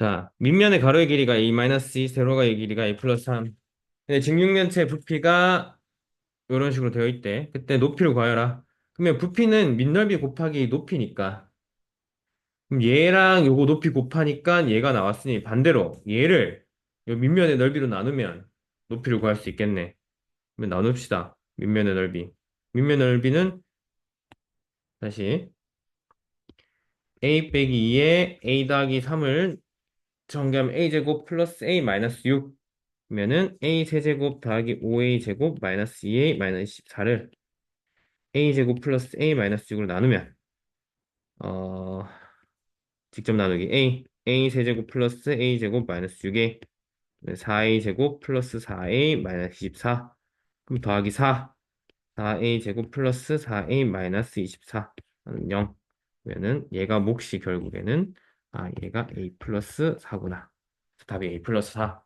자, 밑면의 가로의 길이가 a 마이너스 2, 세로가의 길이가 a 플러스 3. 근데 직육면체 부피가 이런 식으로 되어 있대. 그때 높이를 구하여라. 그러면 부피는 밑넓이 곱하기 높이니까. 그럼 얘랑 요거 높이 곱하니까 얘가 나왔으니 반대로 얘를 요 밑면의 넓이로 나누면 높이를 구할 수 있겠네. 그러면 나눕시다. 밑면의 넓이. 밑면의 넓이는 다시 a 빼기 2에 a 더하기 3을 정리하면 a제곱 플러스 a 마이너스 6 면은 a 세제곱 더하기 5a 제곱 마이너스 2a 마이너스 14를 a 제곱 플러스 a 마이너스 6으로 나누면 어 직접 나누기. A a 세제곱 플러스 a 제곱 마이너스 6a 4a 제곱 플러스 4a 마이너스 24 그럼 더하기 4 4a 제곱 플러스 4a 마이너스 24 0 그러면은 얘가 몫이 결국에는 아 얘가 a 플러스 4구나. 답이 a 플러스 4